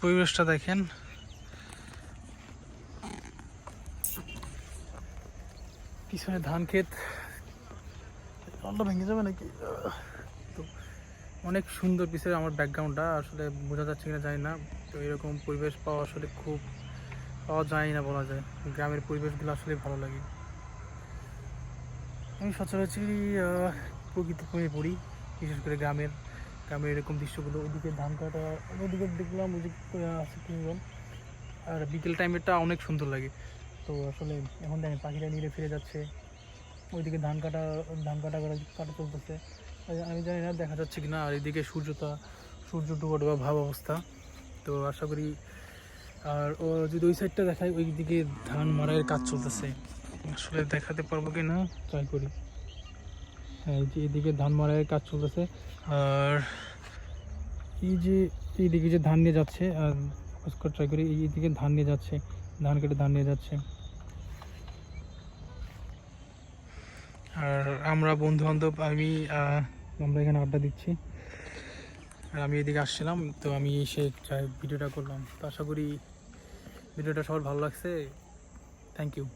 পরিবেশটা দেখেন। পিছনে ধান ক্ষেত। জলটা ভেঙে যাবে নাকি? তো অনেক সুন্দর পিছনে আমার ব্যাকগ্রাউন্ডটা, আসলে বোঝা যাচ্ছে কিনা জানি না। তো এরকম পরিবেশ পাওয়া আসলে খুব পাওয়া যায় না বলা যায়। গ্রামের পরিবেশগুলো আসলে ভালো লাগে। আমি সচরাচরই প্রেমে পড়ি, বিশেষ করে গ্রামের। গ্রামের এরকম দৃশ্যগুলো ওইদিকে ধান কাটা ওইদিকে দেখলাম ওই যে আছে তিনজন আর বিকেল টাইমেরটা অনেক সুন্দর লাগে। তো আসলে এখন দেখেন, পাখিরা নিরে ফিরে যাচ্ছে। ওইদিকে ধান কাটা ধান কাটা করা, কাটা চলতেছে। আমি জানি না, দেখা যাচ্ছে কি না আর এদিকে সূর্যটা, সূর্য ডুবা ডুবা ভাব অবস্থা। তো আশা করি, আর ও যদি ওই সাইডটা দেখায় ওই দিকে ধান মারাইয়ের কাজ চলতেছে। আসলে দেখাতে পারব কি না ট্রাই করি। এই যে এদিকে ধান মারাইয়ের কাজ চলতেছে। আর এই যে এইদিকে যে ধান নিয়ে যাচ্ছে, আর ফোকাস করে ট্রাই করি, এই দিকে ধান নিয়ে যাচ্ছে, ধান কেটে ধান নিয়ে যাচ্ছে। আর আমরা বন্ধু বান্ধব আমি আমরা এখানে আড্ডা দিচ্ছি। আর আমি এদিকে আসছিলাম, তো আমি এসে ভিডিওটা করলাম। তো আশা করি ভিডিওটা সবার ভালো লাগছে। Thank you